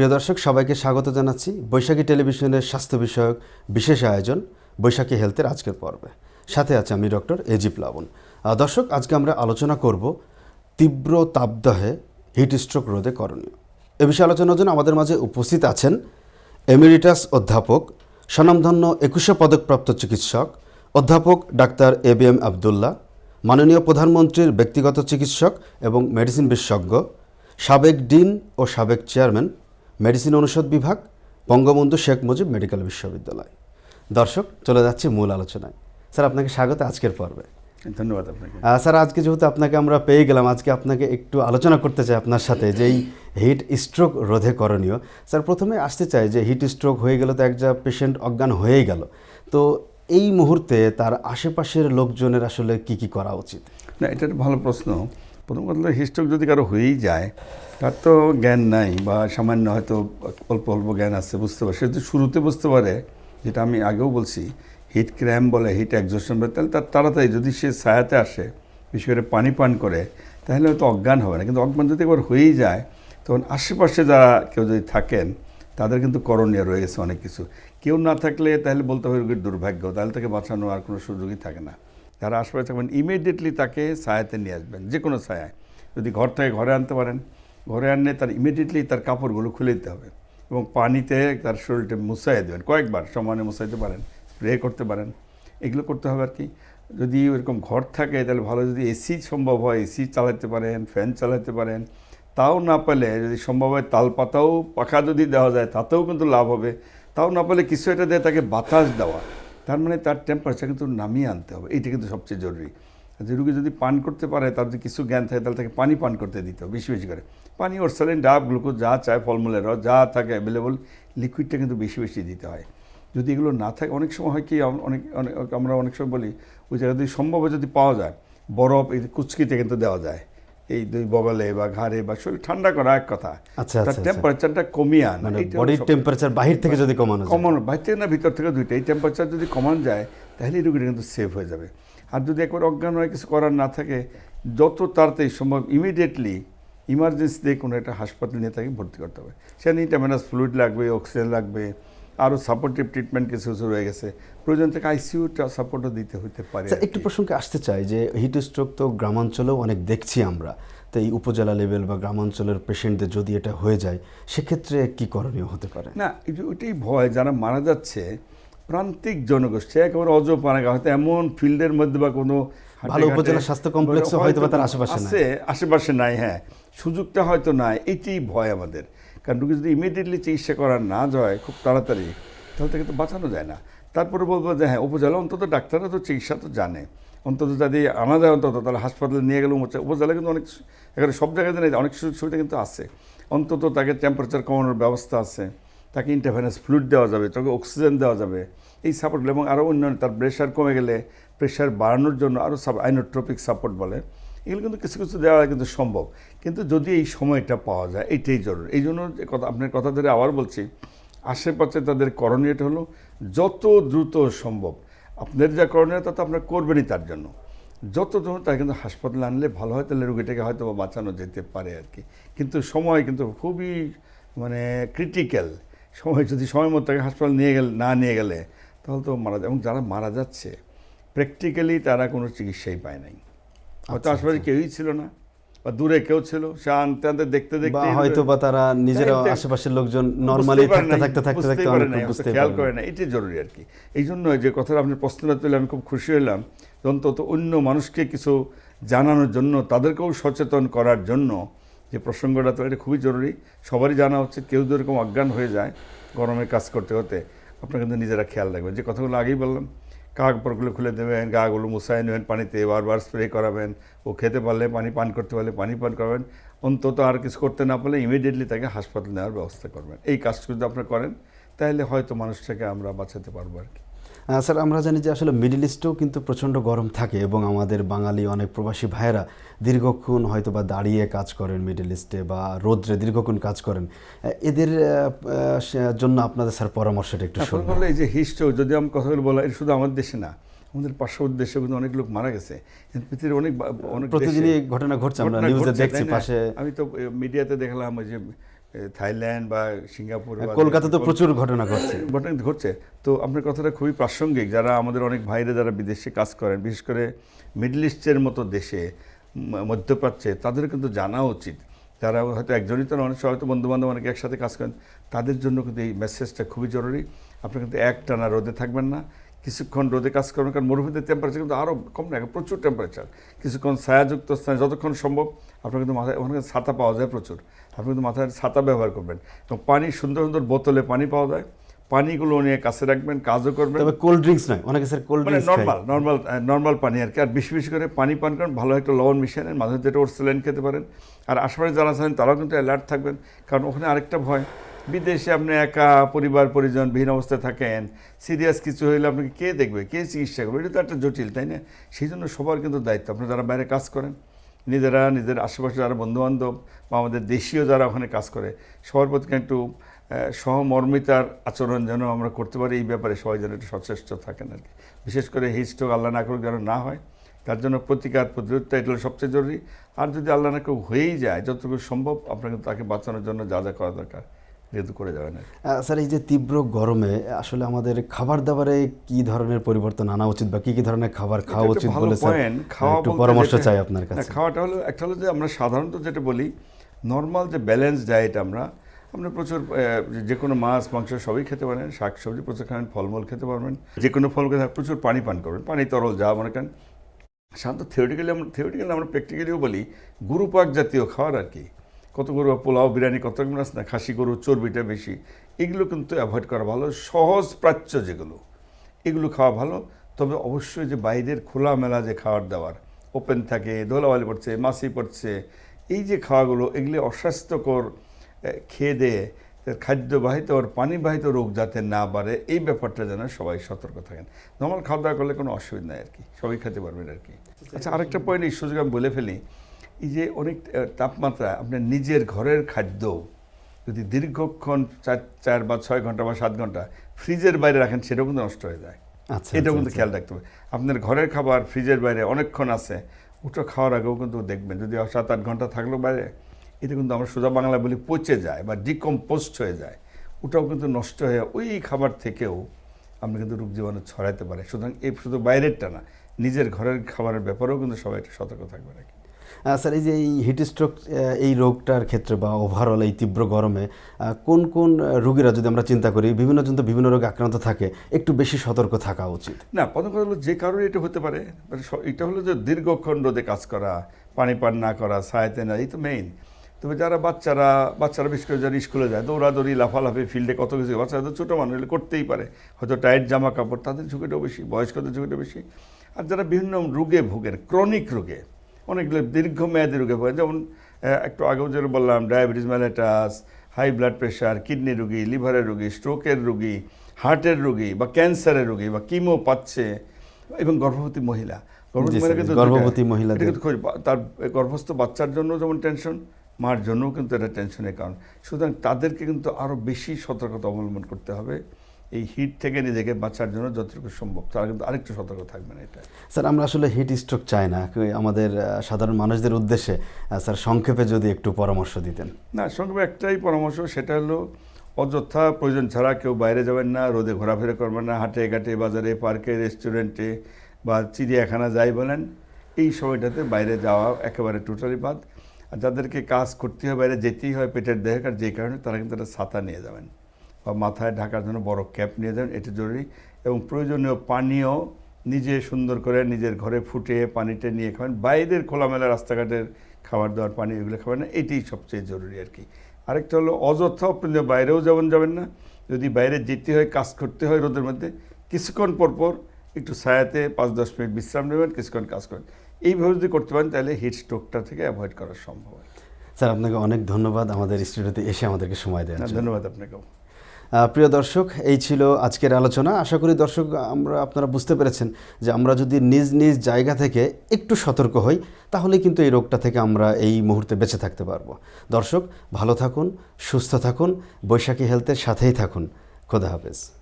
প্রিয় দর্শক, সবাইকে স্বাগত জানাচ্ছি বৈশাখী টেলিভিশনের স্বাস্থ্য বিষয়ক বিশেষ আয়োজন বৈশাখী হেলথের আজকের পর্বে। সাথে আছে আমি ডক্টর এজি প্লাবন দর্শক, আজকে আমরা আলোচনা করব তীব্র তাপদাহে হিট স্ট্রোক রোধে করণীয়। এ বিষয়ে আলোচনার জন্য আমাদের মাঝে উপস্থিত আছেন এমিরিটাস অধ্যাপক, স্বনামধন্য একুশে পদকপ্রাপ্ত চিকিৎসক, অধ্যাপক doctor A B M Abdullah, মাননীয় প্রধানমন্ত্রীর ব্যক্তিগত চিকিৎসক এবং মেডিসিন বিশেষজ্ঞ, সাবেক ডিন ও সাবেক চেয়ারম্যান মেডিসিন অনুষদ বিভাগ বঙ্গবন্ধু শেখ মুজিব মেডিকেল বিশ্ববিদ্যালয়। দর্শক চলে যাচ্ছে মূল আলোচনায়। স্যার আপনাকে স্বাগত আজকের পর্বে। ধন্যবাদ আপনাকে। স্যার আজকে যেহেতু আপনাকে আমরা পেয়ে গেলাম আজকে আপনাকে একটু আলোচনা করতে চাই আপনার সাথে যে এই হিট স্ট্রোক রোধে করণীয়। স্যার প্রথমে আসতে চাই যে হিট স্ট্রোক হয়ে গেল তো একটা পেশেন্ট অজ্ঞান হয়েই গেল। তো এই মুহূর্তে তার আশেপাশের লোকজনের আসলে কি কি করা উচিত? না এটা একটা ভালো প্রশ্ন। প্রথম কথা হলো হিস্ট্রোক যদি কারও হয়েই যায়, তার তো জ্ঞান নাই বা সামান্য হয়তো অল্প অল্প জ্ঞান আছে, বুঝতে পারে। সে যদি শুরুতে বুঝতে পারে, যেটা আমি আগেও বলছি, হিট ক্র্যাম বলে, হিট একজোশন বলে, তাহলে তার তাড়াতাড়ি যদি সে ছায়াতে আসে, বিশেষ করে পানি পান করে, তাহলে হয়তো অজ্ঞান হবে না। কিন্তু অজ্ঞান যদি একবার হয়েই যায়, তখন আশেপাশে যারা কেউ যদি থাকেন, তাদের কিন্তু করণীয় রয়ে গেছে অনেক কিছু। কেউ না থাকলে তাহলে বলতে হবে রোগীর দুর্ভাগ্য, তাহলে তাকে বাঁচানো আর কোনো সুযোগই থাকে না। যারা আশপাশে থাকবেন ইমিডিয়েটলি তাকে সায়াতে নিয়ে আসবেন যে কোনো ছায়ায়। যদি ঘর থেকে ঘরে আনতে পারেন, ঘরে আনলে তার ইমিডিয়েটলি তার কাপড়গুলো খুলে দিতে হবে এবং পানিতে তার শরীরটা মুছাইয়ে দেবেন। কয়েকবার সমানে মুছাইতে পারেন স্প্রে করতে পারেন। এগুলো করতে হবে আর কি। যদি এরকম ঘর থাকে, তাহলে ভালো। যদি এসি সম্ভব হয়, এসি চালাতে পারেন, ফ্যান চালাতে পারেন, তাও না পেলে যদি সম্ভব হয় তাল পাতাও পাখা যদি দেওয়া যায়, তাতেও কিন্তু লাভ হবে। তাও না পেলে কিছু একটা দিয়ে তাকে বাতাস দেওয়া। তার মানে তার টেম্পারেচার কিন্তু নামিয়ে আনতে হবে। এইটা কিন্তু সবচেয়ে জরুরি। যে রুগী যদি পান করতে পারে, তার যদি কিছু জ্ঞান থাকে, তাহলে তাকে পানি পান করতে দিতে হবে, বেশি বেশি করে। পানি ওর স্যালিন ডাব গ্লুকোজ যা চায় ফলমূলের রস, যা থাকে অ্যাভেলেবল লিকুইডটা কিন্তু বেশি বেশি দিতে হয়। যদি এগুলো না থাকে, অনেক সময় হয় কি অনেক অনেক, আমরা অনেক সময় বলি, ওই জায়গায় যদি সম্ভব যদি পাওয়া যায়, বরফ, এই কুচকিতে কিন্তু দেওয়া যায়। এই দুই বগলে বা ঘাড়ে বা শরীর ঠান্ডা করা এক কথা। আচ্ছা, তার। টেম্পারেচারটা কমিয়ে আনা বডির টেম্পারেচার বাহির থেকে যদি কমানো কমানো বাইরে থেকে না ভিতর থেকে দুইটা। এই টেম্পারেচার যদি কমানো যায় তাহলে এই রোগীটা কিন্তু সেফ হয়ে যাবে। আর যদি একবার অজ্ঞান হয়ে কিছু করার না থাকে যত তাড়াতাড়ি সম্ভব ইমিডিয়েটলি ইমার্জেন্সিতে কোনো একটা হাসপাতাল নিয়ে তাকে ভর্তি করতে হবে। সেখানে ইন্টারমেনাস ফ্লুইড লাগবে অক্সিজেন লাগবে আরও সাপোর্টিভ ট্রিটমেন্ট কিছু কিছু রয়ে গেছে। প্রয়োজন থেকে আইসিইউটা সাপোর্টও দিতে হতে পারে একটু প্রসঙ্গে আসতে চাই যে হিট স্ট্রোক তো গ্রামাঞ্চলেও অনেক দেখছি আমরা। তো এই উপজেলা লেভেল বা গ্রামাঞ্চলের পেশেন্টদের যদি এটা হয়ে যায় সেক্ষেত্রে কি করণীয় হতে পারে? না ওইটাই ভয় যারা মারা যাচ্ছে প্রান্তিক জনগোষ্ঠী একেবারে অজপানাগা হয়তো এমন ফিল্ডের মধ্যে বা কোনো ভালো উপজেলা স্বাস্থ্য কমপ্লেক্সও হয়তো বা তার আশেপাশে আছে আশেপাশে নাই হ্যাঁ। সুযোগটা হয়তো নাই এটি ভয় আমাদের। কারণ রুগী যদি ইমিডিয়েটলি চিকিৎসা করা না যায়, খুব তাড়াতাড়ি, তাহলে তাকে তো বাঁচানো যায় না। তারপরে বলব যে হ্যাঁ উপজেলা অন্তত ডাক্তাররা তো চিকিৎসা তো জানে। অন্তত যদি আনা যায় অন্তত, তাহলে হাসপাতালে নিয়ে গেলে উপজেলা কিন্তু অনেক এখানে সব জায়গায় জানে, অনেক সুযোগ সুবিধা কিন্তু আছে। অন্তত তাকে টেম্পারেচার কমানোর ব্যবস্থা আছে। তাকে ইন্টারভেনাস ফ্লুইড দেওয়া যাবে, তাকে অক্সিজেন দেওয়া যাবে। এই সাপোর্ট এবং আরও অন্যান্য তার প্রেশার কমে গেলে প্রেশার বাড়ানোর জন্য আরও সাব আইনোট্রপিক সাপোর্ট বলে। এগুলো কিন্তু কিছু কিছু দেওয়া কিন্তু সম্ভব। কিন্তু যদি এই সময়টা পাওয়া যায় এইটাই জরুরি। এই জন্য কথা, আপনার কথা ধরে আবার বলছি, আশেপাশে তাদের করণীয়টা হলো যত দ্রুত সম্ভব আপনার যা করণীয় তা তো আপনার করবেনই তার জন্য। যত দ্রুত তাকে কিন্তু হাসপাতালে আনলে ভালো হয়, তাহলে রোগীটাকে হয়তো বা বাঁচানো যেতে পারে আর কি। কিন্তু সময় কিন্তু খুবই মানে ক্রিটিক্যাল সময় যদি সময় মতো তাকে হাসপাতাল নিয়ে গেলে, না নিয়ে গেলে, তাহলে তো মারা যায়। এবং যারা মারা যাচ্ছে প্র্যাকটিক্যালি তারা কোনো চিকিৎসাই পায় নাই। হয়তো আশেপাশে কেউই ছিল না বা দূরে কেউ ছিল সে আনতে আনতে দেখতে দেখতে হয়তো বা তারা নিজেরা আশেপাশের লোকজন নর্মালি থাকতে থাকতে থাকতে থাকতে অনেক বুঝতে খেয়াল করে না এটাই জরুরি আর কি। এই জন্য যে কথাটা আপনি প্রশ্নটা তুলে আমি খুব খুশি হলাম অন্তত অন্য মানুষকে কিছু জানানোর জন্য তাদেরকেও সচেতন করার জন্য যে প্রসঙ্গটা তো এটা খুবই জরুরি। সবারই জানা উচিত কেউ যদি এরকম অজ্ঞান হয়ে যায় গরমে কাজ করতে করতে আপনারা কিন্তু নিজেরা খেয়াল রাখবেন। যে কথাগুলো আগেই বললাম কাপড়গুলো খুলে দেবেন গাগুলো মুছাই নেবেন পানিতে, বারবার স্প্রে করাবেন। ও খেতে পারলে পানি পান করতে পারলে পানি পান করাবেন। অন্তত আর কিছু করতে না পারলে ইমিডিয়েটলি তাকে হাসপাতাল নেওয়ার ব্যবস্থা করবেন। এই কাজটা যদি আপনি করেন, তাহলে হয়তো মানুষটাকে আমরা বাঁচাতে পারব আর কি। স্যার আমরা জানি যে আসলে মিডিল ইস্টেও কিন্তু প্রচণ্ড গরম থাকে এবং আমাদের বাঙালি অনেক প্রবাসী ভাইয়েরা দীর্ঘক্ষণ হয়তো বা দাঁড়িয়ে কাজ করেন মিডিল ইস্টে বা রোদ্রে দীর্ঘক্ষণ কাজ করেন। এদের জন্য আপনাদের স্যার পরামর্শটা একটু বলল এই যে হিস্ট্রোক যদি আমি কথাগুলো বলা এটা শুধু আমাদের দেশে না আমাদের পার্শ্ববর্তী দেশে কিন্তু অনেক লোক মারা গেছে। পৃথিবীর অনেক অনেক প্রতিদিনই ঘটনা ঘটছে আমরা নিউজে দেখছি পাশে। আমি তো মিডিয়াতে দেখলাম ওই যে থাইল্যান্ড বা সিঙ্গাপুর বা- কলকাতা তো প্রচুর ঘটনা ঘটছে। ঘটনা কিন্তু ঘটছে। তো আপনার কথাটা খুবই প্রাসঙ্গিক। যারা আমাদের অনেক ভাইরা যারা বিদেশে কাজ করেন বিশেষ করে মিডল ইস্টের মতো দেশে মধ্যপ্রাচ্যে তাদের কিন্তু জানা উচিত। যারা হয়তো একজনই তো অনেক হয়তো বন্ধু বান্ধব অনেকে একসাথে কাজ করেন। তাদের জন্য কিন্তু এই মেসেজটা খুবই জরুরি। আপনি কিন্তু এক টানা রোদে থাকবেন না। কিছুক্ষণ রোদে কাজ করবেন কারণ মরুভূমিতে টেম্পারেচার কিন্তু আরও কম না প্রচুর টেম্পারেচার কিছুক্ষণ ছায়াযুক্ত স্থানে যতক্ষণ সম্ভব আপনার কিন্তু মাথায় ওখানে ছাতা পাওয়া যায় প্রচুর। আপনি কিন্তু মাথায় ছাতা ব্যবহার করবেন। এবং পানি সুন্দর সুন্দর বোতলে পানি পাওয়া যায়। পানিগুলো নিয়ে কাছে রাখবেন কাজও করবেন। তবে কোল্ড ড্রিঙ্কস নয় অনেকে sir cold drinks normal normal normal পানি আর কি। আর বেশি বেশি করে পানি পান করেন ভালো একটা লবণ মিশিয়ে নেন মাঝে যেটা ওর স্যালাইন খেতে পারেন। আর আশেপাশে যারা আছেন তারাও কিন্তু অ্যালার্ট থাকবেন। কারণ ওখানে আরেকটা ভয় বিদেশে আপনি একা পরিবার পরিজন বিহীন অবস্থায় থাকেন সিরিয়াস কিছু হইলে আপনাকে কে দেখবে কে চিকিৎসা করবে? এটা তো একটা জটিল তাই না? সেই জন্য সবার কিন্তু দায়িত্ব। আপনি যারা বাইরে কাজ করেন নিজেরা, নিজের আশেপাশে যারা বন্ধুবান্ধব বা আমাদের দেশীয় যারা ওখানে কাজ করে, সবার প্রতি একটু সহমর্মিতার আচরণ যেন আমরা করতে পারি, এই ব্যাপারে সবাই যেন একটু সচেষ্ট থাকেন আর কি। বিশেষ করে হিস্টোক আল্লাহ না করুক যেন না হয়, তার জন্য প্রতিকার, প্রতিরোধটা এটা সবচেয়ে জরুরি। আর যদি আল্লাহ না কেউ হয়েই যায়, যতটুকু সম্ভব আপনাকে তাকে বাঁচানোর জন্য যা যা করা দরকার। যেহেতু করে যাবেন কি। আহ, স্যার এই যে তীব্র গরমে আসলে আমাদের খাবার দাবারে কি ধরনের পরিবর্তন আনা উচিত বা কি কি ধরনের খাবার খাওয়া উচিত বলে খাওয়া একটু পরামর্শ চাই আপনার কাছে। খাওয়াটা হলো একটা হলো যে আমরা সাধারণত যেটা বলি নর্মাল যে ব্যালেন্স ডায়েট আমরা আমরা প্রচুর যে কোনো মাছ মাংস সবই খেতে পারেন শাক সবজি প্রচুর খাবেন ফলমূল খেতে পারবেন। যে কোনো ফল খেতে প্রচুর পানি পান করবেন পানি তরল যা মনে করেন। সাধারণত থিওরিটিক্যালি আমরা থিওরিটিক্যালি আমরা প্র্যাকটিক্যালিও বলি গরু পাক জাতীয় খাবার আর কি। কত গরু পোলাও বিরিয়ানি কত রকম আছে না খাসি গরু চর্বিটা বেশি এগুলো কিন্তু অ্যাভয়েড করা ভালো সহজ প্রাচ্য যেগুলো এগুলো খাওয়া ভালো। তবে অবশ্যই যে বাইরের খোলামেলা যে খাবার দাবার ওপেন থাকে ধোলাবালি পড়ছে মাছি পড়ছে এই যে খাওয়াগুলো এগুলি অস্বাস্থ্যকর খেয়ে দেয়ে খাদ্যবাহিত আর পানিবাহিত রোগ যাতে না বাড়ে এই ব্যাপারটা যেন সবাই সতর্ক থাকেন। নর্মাল খাওয়া দাওয়া করলে কোনো অসুবিধা নেই আর কি সবাই খেতে পারবেন আর কি। আচ্ছা আরেকটা পয়েন্ট এই সুযোগ আমি বলে ফেলি এই যে অনেক তাপমাত্রা আপনার নিজের ঘরের খাদ্য যদি দীর্ঘক্ষণ চার চার বা ছয় ঘণ্টা বা সাত ঘণ্টা ফ্রিজের বাইরে রাখেন সেটাও কিন্তু নষ্ট হয়ে যায়। আচ্ছা এটাও আচ্ছা, কিন্তু খেয়াল রাখতে হবে। আপনার ঘরের খাবার ফ্রিজের বাইরে অনেকক্ষণ আছে ওটা খাওয়ার আগেও কিন্তু দেখবেন যদি সাত আট ঘণ্টা থাকল বাইরে এটা কিন্তু আমরা সোজা বাংলা বলি পচে যায় বা ডিকম্পোস্ট হয়ে যায়। ওটাও কিন্তু নষ্ট হয়ে ওই খাবার থেকেও আমরা কিন্তু রোগ জীবাণু ছড়াইতে পারে। সুতরাং এই শুধু বাইরেরটা না নিজের ঘরের খাবারের ব্যাপারেও কিন্তু সবাই একটু সতর্ক থাকবে নাকি? স্যার, এই যে এই হিট স্ট্রোক এই রোগটার ক্ষেত্রে বা ওভারঅল এই তীব্র গরমে কোন কোন রোগীরা যদি আমরা চিন্তা করি, বিভিন্ন জন তো বিভিন্ন রোগে আক্রান্ত থাকে, একটু বেশি সতর্ক থাকা উচিত? না, প্রথম কথা হলো যে কারণে এটা হতে পারে মানে এটা হলো যে দীর্ঘক্ষণ রোদে কাজ করা, পানি পান না করা, ছায়াতে না, এই তো মেইন তবে যারা বাচ্চারা বাচ্চারা বিশেষ করে যারা স্কুলে যায়, দৌড়াদৌড়ি, লাফালাফি ফিল্ডে কত কিছু, বাচ্চারা তো ছোটো মানুষ করতেই পারে। হয়তো টাইট জামা কাপড় তাদের ঝুঁকিটাও বেশি, বয়স্কদের ঝুঁকিটা বেশি। আর যারা বিভিন্ন রোগে ভোগেন ক্রনিক রোগে অনেকগুলো দীর্ঘমেয়াদী রোগে ভোগেন যেমন একটু আগেও যেটা বললাম diabetes mellitus high blood pressure kidney রোগী লিভারের রোগী স্ট্রোকের রোগী হার্টের রোগী বা ক্যান্সারের রোগী বা কিমো পাচ্ছে এবং গর্ভবতী মহিলা। গর্ভবতী মহিলা তার গর্ভস্থ বাচ্চার জন্য যেমন টেনশন মার জন্যও কিন্তু এটা টেনশনের কারণ। সুতরাং তাদেরকে কিন্তু আরও বেশি সতর্কতা অবলম্বন করতে হবে। এই হিট থেকে নিজেকে বাঁচার জন্য যতটুকু সম্ভব। তারা কিন্তু আরেকটু সতর্ক থাকবেন এটা স্যার আমরা আসলে হিট স্ট্রোক চাই না। আমাদের সাধারণ মানুষদের উদ্দেশ্যে স্যার সংক্ষেপে যদি একটু পরামর্শ দিতেন। না সংক্ষেপে একটাই পরামর্শ সেটা হলো অযথা প্রয়োজন ছাড়া কেউ বাইরে যাবেন না রোদে ঘোরাফেরা করবেন না হাটে ঘাটে বাজারে পার্কে রেস্টুরেন্টে বা চিড়িয়াখানা যাই বলেন এই সময়টাতে বাইরে যাওয়া একেবারে টোটালি বাদ। আর যাদেরকে কাজ করতে হয় বাইরে যেতেই হয় পেটের দেহকার যে কারণে তারা কিন্তু একটা ছাতা নিয়ে যাবেন। বা মাথায় ঢাকার জন্য বড় ক্যাপ নিয়ে যাবেন এটা জরুরি। এবং প্রয়োজনীয় পানীয় নিজে সুন্দর করে নিজের ঘরে ফুটিয়ে পানিটা নিয়ে খাবেন। বাইরের খোলামেলা রাস্তাঘাটের খাবার দাবার পানি এগুলো খাবেন না এটাই সবচেয়ে জরুরি আর কি। আরেকটা হলো অযথা আপনি বাইরেও যেমন যাবেন না। যদি বাইরে যেতে হয় কাজ করতে হয় রোদের মধ্যে কিছুক্ষণ পর পর একটু ছায়াতে পাঁচ দশ মিনিট বিশ্রাম নেবেন কিছুক্ষণ কাজ করেন এইভাবে যদি করতে পারেন তাহলে হিট স্ট্রোকটা থেকে অ্যাভয়েড করা সম্ভব কি। স্যার আপনাকে অনেক ধন্যবাদ আমাদের স্টুডিওতে এসে আমাদেরকে সময় জন্য। ধন্যবাদ আপনাকেও। প্রিয় দর্শক, এই ছিল আজকের আলোচনা। আশা করি দর্শক, আমরা, আপনারা বুঝতে পেরেছেন যে আমরা যদি নিজ নিজ জায়গা থেকে একটু সতর্ক হই, তাহলে কিন্তু এই রোগটা থেকে আমরা এই মুহূর্তে বেঁচে থাকতে পারব। দর্শক, ভালো থাকুন, সুস্থ থাকুন, বৈশাখী হেলথের সাথেই থাকুন। খোদা হাফেজ।